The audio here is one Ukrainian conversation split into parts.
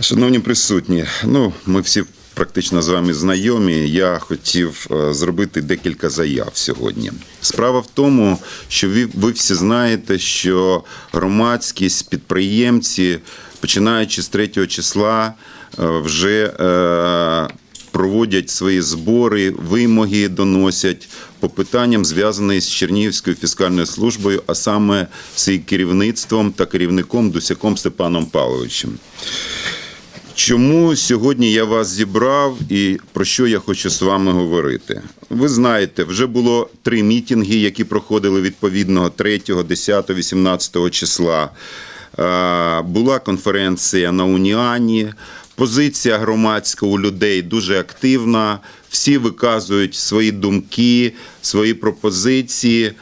Шановні присутні, ну ми всі практично з вами знайомі. Я хотів е, зробити декілька заяв сьогодні. Справа в тому, що ви, ви всі знаєте, що громадськість, підприємці, починаючи з 3 числа, е, вже е, проводять свої збори, вимоги доносять по питанням, зв'язаним з Чернігівською фіскальною службою, а саме з її керівництвом та керівником Дусяком Степаном Павловичем. Чому сьогодні я вас зібрав і про що я хочу з вами говорити? Ви знаєте, вже було три мітинги, які проходили відповідного 3, 10, 18 числа. Е, Була конференція на Уніані. Позиція громадська у людей дуже активна. Всі виказують свої думки, свої пропозиції.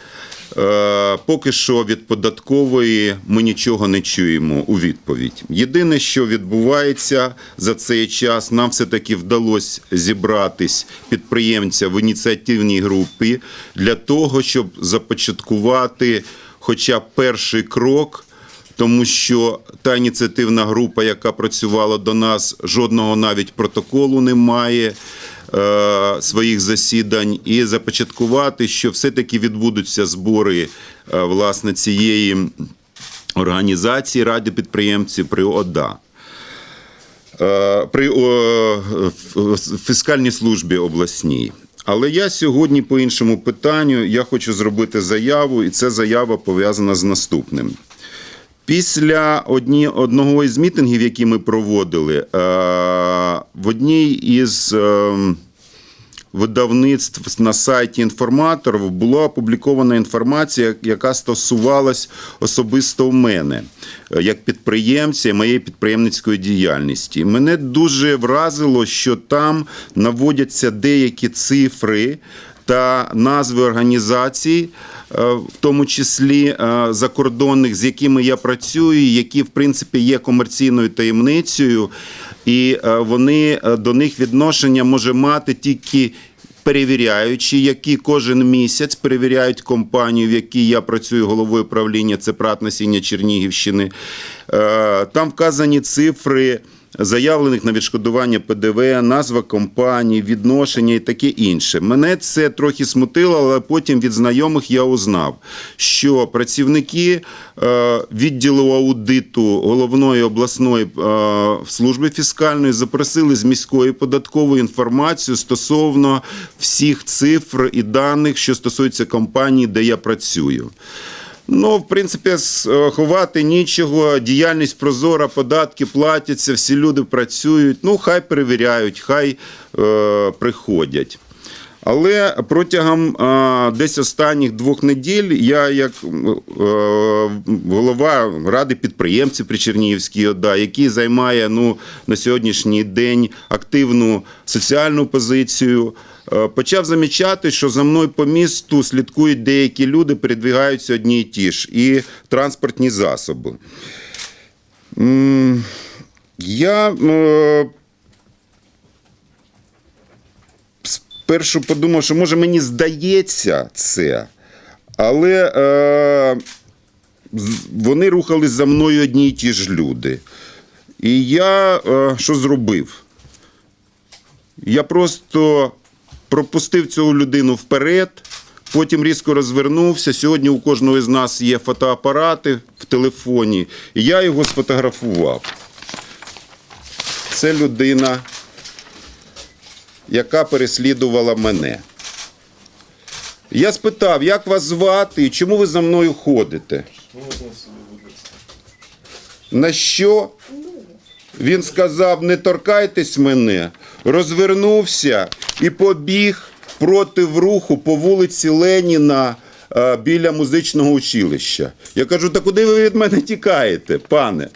Е, Поки що від податкової ми нічого не чуємо у відповідь. Єдине, що відбувається за цей час, нам все-таки вдалося зібратись підприємця в ініціативній групі для того, щоб започаткувати хоча б перший крок. Тому що та ініціативна група, яка працювала до нас, жодного навіть протоколу не має своїх засідань, і започаткувати, що все-таки відбудуться збори е, власне цієї організації Ради підприємців при ОДА. Е, При фіскальній службі обласній. Але я сьогодні по іншому питанню я хочу зробити заяву, і ця заява пов'язана з наступним. Після одні, одного із мітингів, які ми проводили, е, в одній із е, видавництв на сайті інформаторів була опублікована інформація, яка стосувалась особисто мене е, як підприємця і моєї підприємницької діяльності. Мене дуже вразило, що там наводяться деякі цифри та назви організацій, в тому числі е, закордонних, з якими я працюю, які в принципі є комерційною таємницею, і е, вони е, до них відношення може мати тільки. Перевіряючи, які кожен місяць перевіряють компанію, в якій я працюю головою правління, це ПРАТ насіння Чернігівщини. Е, Там вказані цифри заявлених на відшкодування ПДВ, назва компанії, відношення і таке інше. Мене це трохи смутило, але потім від знайомих я узнав, що працівники е, відділу аудиту головної обласної е, служби фіскальної запросили з міської податкової інформацію стосовно всіх цифр і даних, що стосуються компанії, де я працюю. Ну, в принципі, е, ховати нічого, діяльність прозора, податки платяться, всі люди працюють. Ну, хай перевіряють, хай е, приходять. Але протягом е, десь останніх двох неділь я, як е, голова ради підприємців при Чернігівській ОДА, який займає ну, на сьогоднішній день активну соціальну позицію, почав замічати, що за мною по місту слідкують деякі люди, передвигаються одні і ті ж, і транспортні засоби. Я е, спершу подумав, що може мені здається це, але е, вони рухались за мною одні й ті ж люди. І я е, що зробив? Я просто пропустив цю людину вперед, потім різко розвернувся. Сьогодні у кожного з нас є фотоапарати в телефоні, і я його сфотографував. Це людина, яка переслідувала мене. Я спитав, як вас звати і чому ви за мною ходите? На що він сказав: не торкайтесь мене, розвернувся і побіг проти руху по вулиці Леніна е, біля музичного училища. Я кажу: та куди ви від мене тікаєте, пане?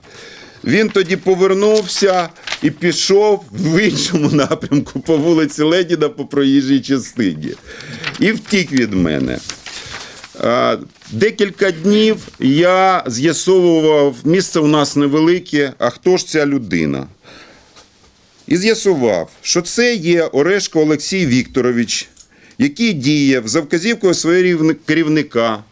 Він тоді повернувся і пішов в іншому напрямку по вулиці Леніна по проїжджій частині. І втік від мене. Декілька днів я з'ясовував, місце у нас невелике, а хто ж ця людина? І з'ясував, що це є Орешко Олексій Вікторович, який діє за вказівкою рівни- керівника,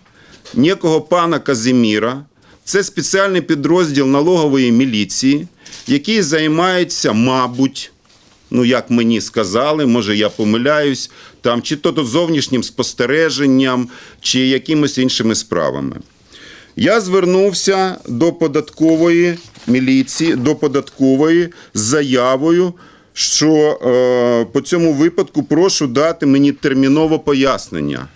некого пана Казиміра. Це спеціальний підрозділ налогової міліції, який займається, мабуть, ну як мені сказали, може я помиляюсь, там чи то зовнішнім спостереженням, чи якимось іншими справами. Я звернувся до податкової міліції, до податкової з заявою, що е, по цьому випадку прошу дати мені терміново пояснення.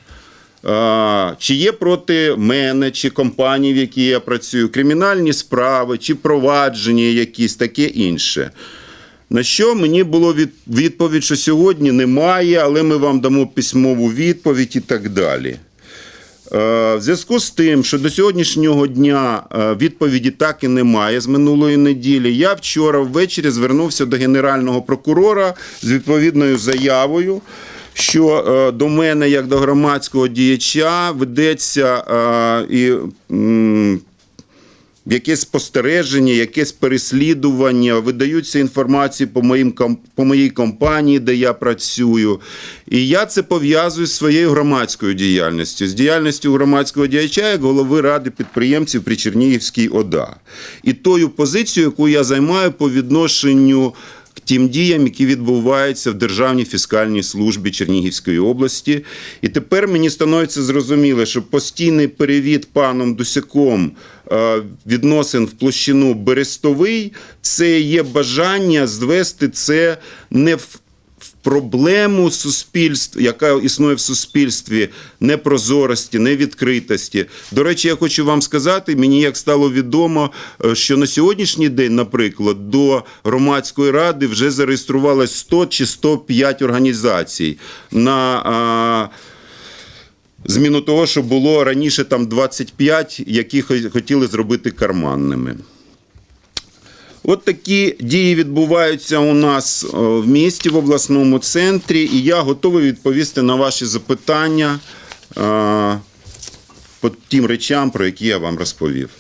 Е, чи є проти мене чи компанії, в якій я працюю, кримінальні справи, чи провадження якісь таке інше. На що мені було відповідь, що сьогодні немає, але ми вам дамо письмову відповідь і так далі. Е, В зв'язку з тим, що до сьогоднішнього дня е, відповіді так і немає з минулої неділі, я вчора ввечері звернувся до генерального прокурора з відповідною заявою, що е, до мене, як до громадського діяча, ведеться і. Якесь спостереження, якесь переслідування, видаються інформації по, моїм, по моїй компанії, де я працюю. І я це пов'язую з своєю громадською діяльністю, з діяльністю громадського діяча як голови ради підприємців при Чернігівській ОДА. І тою позицією, яку я займаю по відношенню тим діям, які відбуваються в Державній фіскальній службі Чернігівської області. І тепер мені становиться зрозуміло, що постійний перевід паном Дусяком е, відносин в площину Берестовий це є бажання звести це не в в проблему суспільства, яка існує в суспільстві, непрозорості, невідкритості. До речі, я хочу вам сказати, мені як стало відомо, е, що на сьогоднішній день, наприклад, до громадської ради вже зареєструвалось 100 чи 105 організацій на. а, Зміну того, що було раніше там 25, які хо- хотіли зробити карманними. От такі дії відбуваються у нас е, в місті, в обласному центрі, і я готовий відповісти на ваші запитання е, по тим речам, про які я вам розповів.